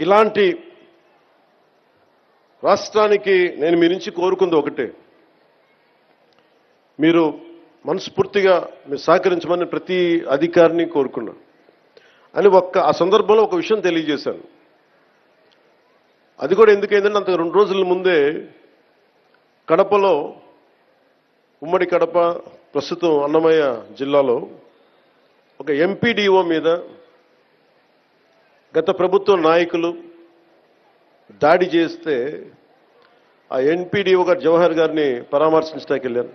ఇలాంటి రాష్ట్రానికి నేను మీ నుంచి కోరుకుంది ఒకటే. మీరు మనస్ఫూర్తిగా మీరు సహకరించమని ప్రతి అధికారిని కోరుకున్నాను అని ఒక్క ఆ సందర్భంలో ఒక విషయం తెలియజేశాను. అది కూడా ఎందుకైందంటే అంత రెండు రోజుల ముందే కడపలో ఉమ్మడి కడప ప్రస్తుతం అన్నమయ్య జిల్లాలో ఒక ఎంపీడీఓ మీద గత ప్రభుత్వ నాయకులు దాడి చేస్తే ఆ ఎన్పీడీఓ గారు జవహర్ గారిని పరామర్శించడానికి వెళ్ళాను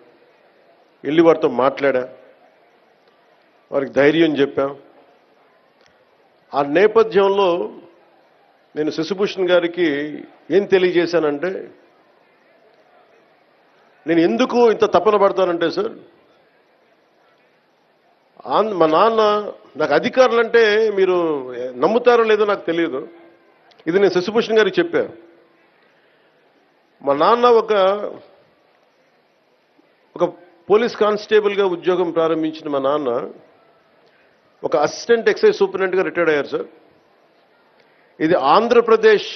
వెళ్ళి వారితో మాట్లాడా. వారికి ధైర్యం చెప్పాం. ఆ నేపథ్యంలో నేను శశిభూషణ్ గారికి ఏం తెలియజేశానంటే నేను ఎందుకు ఇంత తపన పడతానంటే సార్ మా నాన్న నాకు అధికారులు అంటే మీరు నమ్ముతారో లేదో నాకు తెలియదు. ఇది నేను శశిభూషణ్ గారికి చెప్పాను మా నాన్న ఒక ఒక పోలీస్ కానిస్టేబుల్గా ఉద్యోగం ప్రారంభించిన మా నాన్న ఒక అసిస్టెంట్ ఎక్సైజ్ సూపరింటెండెంట్గా రిటైర్డ్ అయ్యారు సార్. ఇది ఆంధ్రప్రదేశ్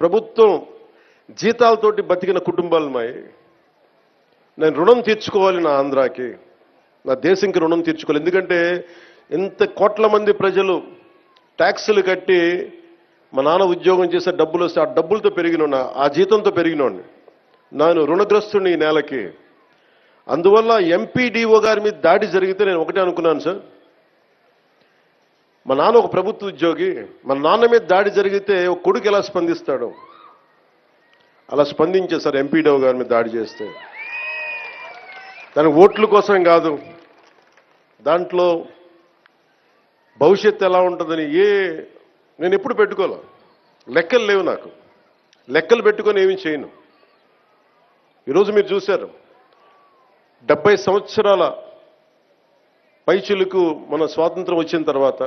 ప్రభుత్వం జీతాలతోటి బతికిన కుటుంబాలు మాయి నేను రుణం తీర్చుకోవాలి నా ఆంధ్రాకి. నా దేశంకి రుణం తీర్చుకోవాలి. ఎందుకంటే ఇంత కోట్ల మంది ప్రజలు ట్యాక్సులు కట్టి మా నాన్న ఉద్యోగం చేసే డబ్బులు వస్తే ఆ డబ్బులతో పెరిగిన ఆ జీతంతో పెరిగినోడిని నేను రుణగ్రస్తుని ఈ నేలకి. అందువల్ల ఎంపీడీఓ గారి మీద దాడి జరిగితే నేను ఒకటే అనుకున్నాను సార్. మా నాన్న ఒక ప్రభుత్వ ఉద్యోగి. మా నాన్న మీద దాడి జరిగితే ఒక కొడుకు ఎలా స్పందిస్తాడు? అలా స్పందించే సార్ ఎంపీడీఓ గారి మీద దాడి చేస్తే. దానికి ఓట్ల కోసం కాదు దాంట్లో భవిష్యత్తు ఎలా ఉంటుందని ఏ నేను ఎప్పుడు పెట్టుకోలే. లెక్కలు లేవు నాకు. లెక్కలు పెట్టుకొని ఏమీ చేయను. ఈరోజు మీరు చూశారు డెబ్బై సంవత్సరాల పైచులకు మన స్వాతంత్రం వచ్చిన తర్వాత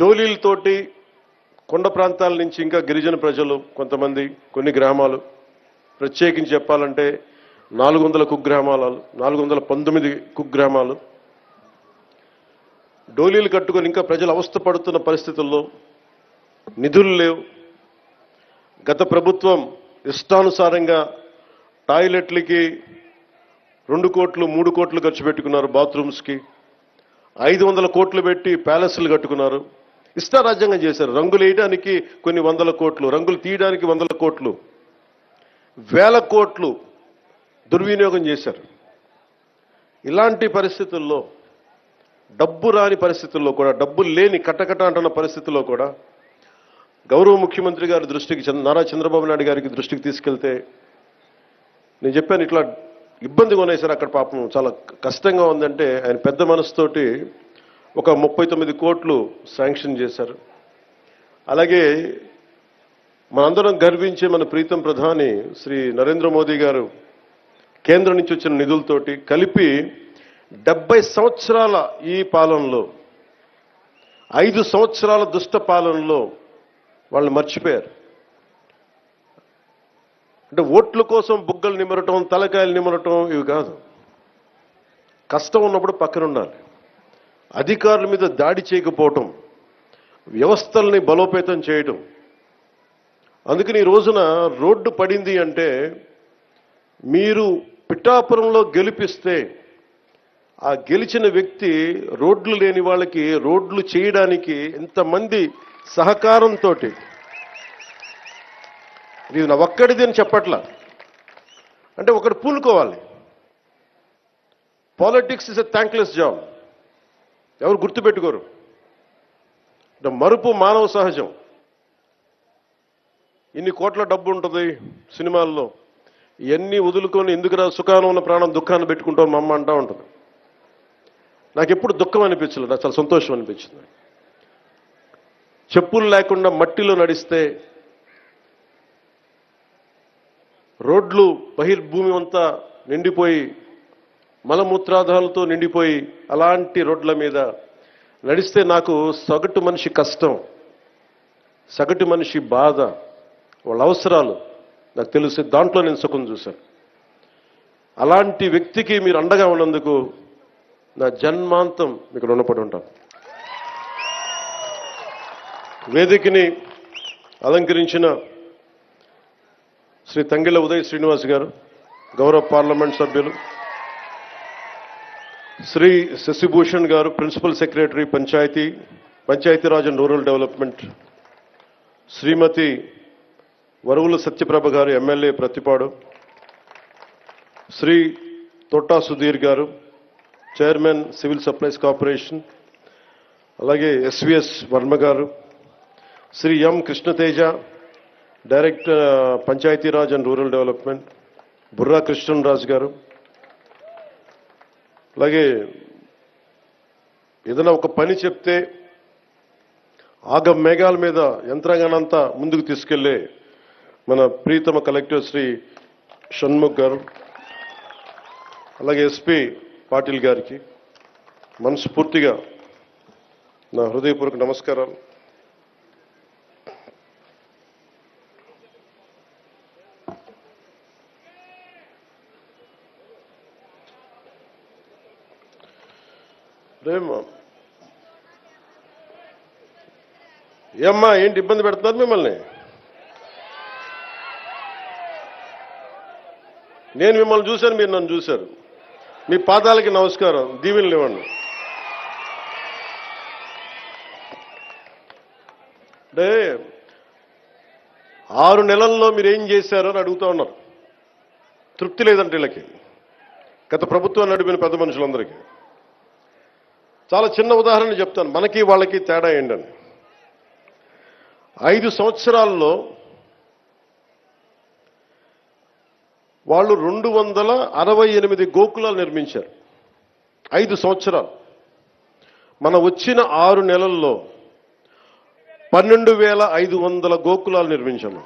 డోలీలతోటి కొండ ప్రాంతాల నుంచి ఇంకా గిరిజన ప్రజలు కొంతమంది కొన్ని గ్రామాలు ప్రత్యేకించి చెప్పాలంటే నాలుగు వందల కుగ్రామాలు నాలుగు వందల పంతొమ్మిది కుగ్రామాలు. డోలీలు కట్టుకొని ఇంకా ప్రజలు అవస్థ పడుతున్న పరిస్థితుల్లో నిధులు లేవు. గత ప్రభుత్వం ఇష్టానుసారంగా టాయిలెట్లకి రెండు కోట్లు మూడు కోట్లు ఖర్చు పెట్టుకున్నారు బాత్రూమ్స్కి. ఐదు వందల కోట్లు పెట్టి ప్యాలెస్లు కట్టుకున్నారు. ఇష్టారాజ్యంగా చేశారు. రంగులు వేయడానికి కొన్ని వందల కోట్లు రంగులు తీయడానికి వందల కోట్లు. వేల కోట్లు దుర్వినియోగం చేశారు. ఇలాంటి పరిస్థితుల్లో డబ్బు రాని పరిస్థితుల్లో కూడా డబ్బు లేని కట్టకట అంటున్న పరిస్థితుల్లో కూడా గౌరవ ముఖ్యమంత్రి గారి దృష్టికి చంద్ర- నారా చంద్రబాబు నాయుడు గారికి దృష్టికి తీసుకెళ్తే నేను చెప్పాను ఇట్లా ఇబ్బందిగా ఉన్నాయి సార్ అక్కడ పాపం చాలా కష్టంగా ఉందంటే ఆయన పెద్ద మనసుతోటి ఒక ముప్పై తొమ్మిది కోట్లు శాంక్షన్ చేశారు. అలాగే మనందరం గర్వించే మన ప్రీతం ప్రధాని శ్రీ నరేంద్ర మోదీ గారు కేంద్రం నుంచి వచ్చిన నిధులతోటి కలిపి డెబ్బై సంవత్సరాల ఈ పాలనలో ఐదు సంవత్సరాల దుష్ట పాలనలో వాళ్ళు మర్చిపోయారు. అంటే ఓట్ల కోసం బుగ్గలు నిమరటం తలకాయలు నిమరటం ఇవి కాదు. కష్టం ఉన్నప్పుడు పక్కన ఉండాలి. అధికారుల మీద దాడి చేయకపోవటం వ్యవస్థల్ని బలోపేతం చేయటం. అందుకని ఈ రోజున రోడ్డు పడింది అంటే మీరు పిఠాపురంలో గెలిపిస్తే ఆ గెలిచిన వ్యక్తి రోడ్లు లేని వాళ్ళకి రోడ్లు చేయడానికి ఎంతమంది సహకారంతో ఇది నా ఒక్కడిది అని చెప్పట్లా. అంటే ఒకటి పూనుకోవాలి. Politics is a thankless job ఎవరు గుర్తుపెట్టుకోరు? మరుపు మానవ సహజం. ఇన్ని కోట్ల డబ్బు ఉంటుంది సినిమాల్లో. ఇవన్నీ వదులుకొని ఎందుకురా సుఖానం ఉన్న ప్రాణం దుఃఖాన్ని పెట్టుకుంటాం మా అమ్మ అంటూ ఉంటుంది. నాకు ఎప్పుడు దుఃఖం అనిపించలేదు నాకు చాలా సంతోషం అనిపించింది. చెప్పులు లేకుండా మట్టిలో నడిస్తే రోడ్లు బహిర్భూమి అంతా నిండిపోయి మలమూత్రాధాలతో నిండిపోయి అలాంటి రోడ్ల మీద నడిస్తే నాకు సగటు మనిషి కష్టం సగటు మనిషి బాధ వాళ్ళ అవసరాలు నాకు తెలిసి దాంట్లో నేను సుఖం చూశాను. అలాంటి వ్యక్తికి మీరు అండగా ఉన్నందుకు నా జన్మాంతం మీకు రుణపడి ఉంటాను. వేదికని అలంకరించిన శ్రీ తంగిళ్ళ ఉదయ్ శ్రీనివాస్ గారు గౌరవ పార్లమెంట్ సభ్యులు శ్రీ శశిభూషణ్ గారు principal secretary panchayat Panchayati Raj and rural development Shrimati Varuvula Satyaprabha గారు ఎమ్మెల్యే ప్రతిపాడు శ్రీ తొట్టా సుధీర్ గారు చైర్మన్ సివిల్ సప్లైస్ కార్పొరేషన్ అలాగే ఎస్విఎస్ వర్మ గారు Shri M Krishnateja director Panchayati Raj and rural development Burra Krishnaraju గారు అలాగే ఏదైనా ఒక పని చెప్తే ఆగ మేఘాల మీద యంత్రాంగానంతా ముందుకు తీసుకెళ్ళే మన ప్రీతమ కలెక్టర్ శ్రీ షణ్ముఖ్ గారు అలాగే ఎస్పీ పాటిల్ గారికి మనస్ఫూర్తిగా నా హృదయపూర్వక నమస్కారాలు. రేమ్మా ఏమ్మా ఏంటి ఇబ్బంది పెడుతున్నారు మిమ్మల్ని? నేను మిమ్మల్ని చూశాను మీరు నన్ను చూశారు. మీ పాదాలకి నమస్కారం. దీవెనలు ఇవ్వండి. అంటే ఆరు నెలల్లో మీరు ఏం చేశారో అని అడుగుతా ఉన్నారు. తృప్తి లేదంటే వీళ్ళకి. గత ప్రభుత్వం నడిపిన పెద్ద మనుషులందరికీ. చాలా చిన్న ఉదాహరణ చెప్తాను. మనకి వాళ్ళకి తేడా ఏంటని. ఐదు సంవత్సరాల్లో వాళ్ళు రెండు వందల అరవై ఎనిమిది గోకులాలు నిర్మించారు. ఐదు సంవత్సరాలు. మన వచ్చిన ఆరు నెలల్లో పన్నెండు వేల ఐదు వందల గోకులాలు నిర్మించాము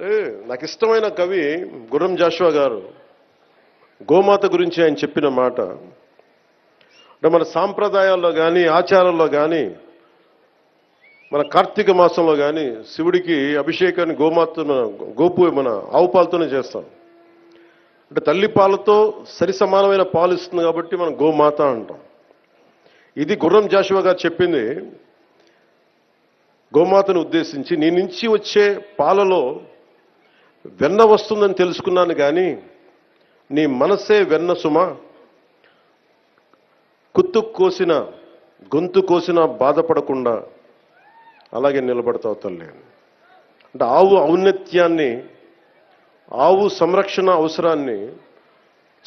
ఏ, నాకు ఇష్టమైన కవి గుర్రం జాషువా గారు. గోమాత గురించి ఆయన చెప్పిన మాట. అంటే మన సాంప్రదాయాల్లో కానీ ఆచారాల్లో కానీ మన కార్తీక మాసంలో కానీ శివుడికి అభిషేకాన్ని గోమాత గోపు మన ఆవు పాలతోనే చేస్తాం. అంటే తల్లి పాలతో సరి సమానమైన పాలు ఇస్తుంది కాబట్టి మనం గోమాత అంటాం. ఇది గుర్రం జాషువా గారు చెప్పింది. గోమాతను ఉద్దేశించి నీ నుంచి వచ్చే పాలలో వెన్న వస్తుందని తెలుసుకున్నాను కానీ నీ మనసే వెన్న సుమ కుత్తు కోసిన గొంతు కోసిన బాధపడకుండా అలాగే నిలబడతావు తల్లి అంటే ఆవు ఔన్నత్యాన్ని ఆవు సంరక్షణ అవసరాన్ని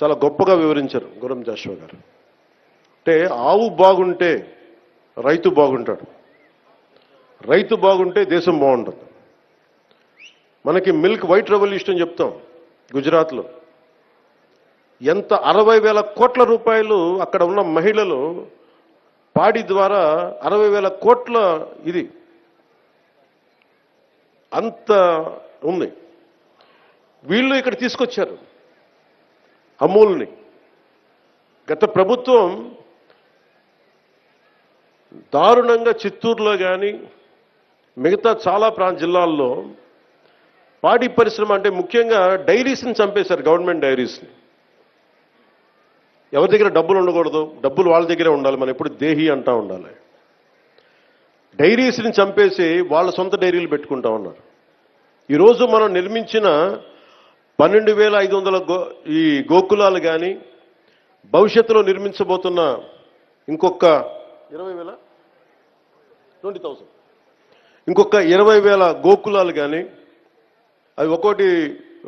చాలా గొప్పగా వివరించారు గురం జాషువా గారు. అంటే ఆవు బాగుంటే రైతు బాగుంటాడు. రైతు బాగుంటే దేశం బాగుంటుంది. మనకి మిల్క్ వైట్ రెవల్యూషన్ చెప్తాం గుజరాత్లో. ఎంత అరవై వేల కోట్ల రూపాయలు అక్కడ ఉన్న మహిళలు పాడి ద్వారా అరవై వేల కోట్ల ఇది అంత ఉంది. వీళ్ళు ఇక్కడ తీసుకొచ్చారు అమూల్ని. గత ప్రభుత్వం దారుణంగా చిత్తూరులో కానీ మిగతా చాలా ప్రాంత జిల్లాల్లో పాడి పరిశ్రమ అంటే ముఖ్యంగా డైరీస్ని చంపేశారు గవర్నమెంట్ డైరీస్ని ఎవరి దగ్గర డబ్బులు ఉండకూడదు డబ్బులు వాళ్ళ దగ్గరే ఉండాలి మనం ఎప్పుడు దేహి అంటా ఉండాలి. డైరీస్ని చంపేసి వాళ్ళ సొంత డైరీలు పెట్టుకుంటా ఉన్నారు. ఈరోజు మనం నిర్మించిన పన్నెండు వేల ఐదు వందల గో ఈ గోకులాలు కానీ భవిష్యత్తులో నిర్మించబోతున్న ఇంకొక ఇరవై వేల? Twenty thousand. ఇంకొక ఇరవై వేల గోకులాలు కానీ అవి ఒకటి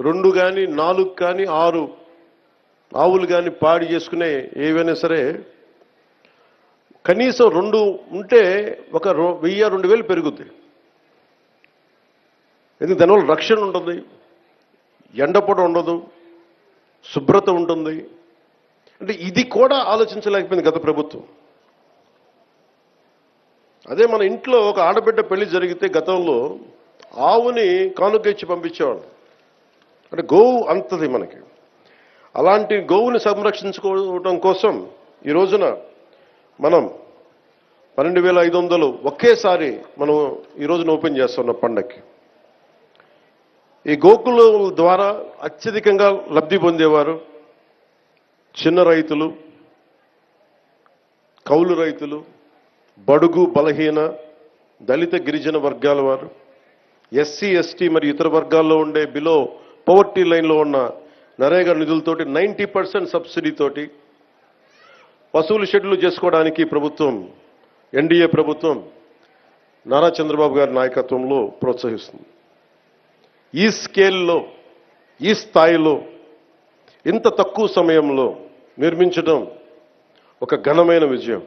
రెండు కానీ నాలుగు కానీ ఆరు ఆవులు కానీ పాడి చేసుకునే ఏవైనా సరే కనీసం రెండు ఉంటే ఒక రో- వెయ్యి రెండు వేలు పెరుగుద్ది. ఎందుకు? దానివల్ల రక్షణ ఉంటుంది ఎండపొడ ఉండదు శుభ్రత ఉంటుంది. అంటే ఇది కూడా ఆలోచించలేకపోయింది గత ప్రభుత్వం. అదే మన ఇంట్లో ఒక ఆడబిడ్డ పెళ్ళి జరిగితే గతంలో ఆవుని కానుక ఇచ్చి పంపించేవాడు. అంటే గోవు అంతది మనకి. అలాంటి గోవుని సంరక్షించుకోవడం కోసం ఈ రోజున మనం పన్నెండు వేల ఐదు వందలు ఒకేసారి మనం ఈ రోజున ఓపెన్ చేస్తున్న పండక్కి. ఈ గోకుల ద్వారా అత్యధికంగా లబ్ధి పొందేవారు చిన్న రైతులు కౌలు రైతులు బడుగు బలహీన దళిత గిరిజన వర్గాల వారు ఎస్సీ ఎస్టీ మరియు ఇతర వర్గాల్లో ఉండే బిలో పవర్టీ లైన్లో ఉన్న నరేగా నిధులతోటి నైంటీ పర్సెంట్ సబ్సిడీతోటి వసూలు షెడ్యూల్ చేసుకోవడానికి ప్రభుత్వం ఎన్డీఏ ప్రభుత్వం నారా చంద్రబాబు గారి నాయకత్వంలో ప్రోత్సహిస్తుంది. ఈ స్కేల్లో ఈ స్థాయిలో ఇంత తక్కువ సమయంలో నిర్మించడం ఒక ఘనమైన విజయం.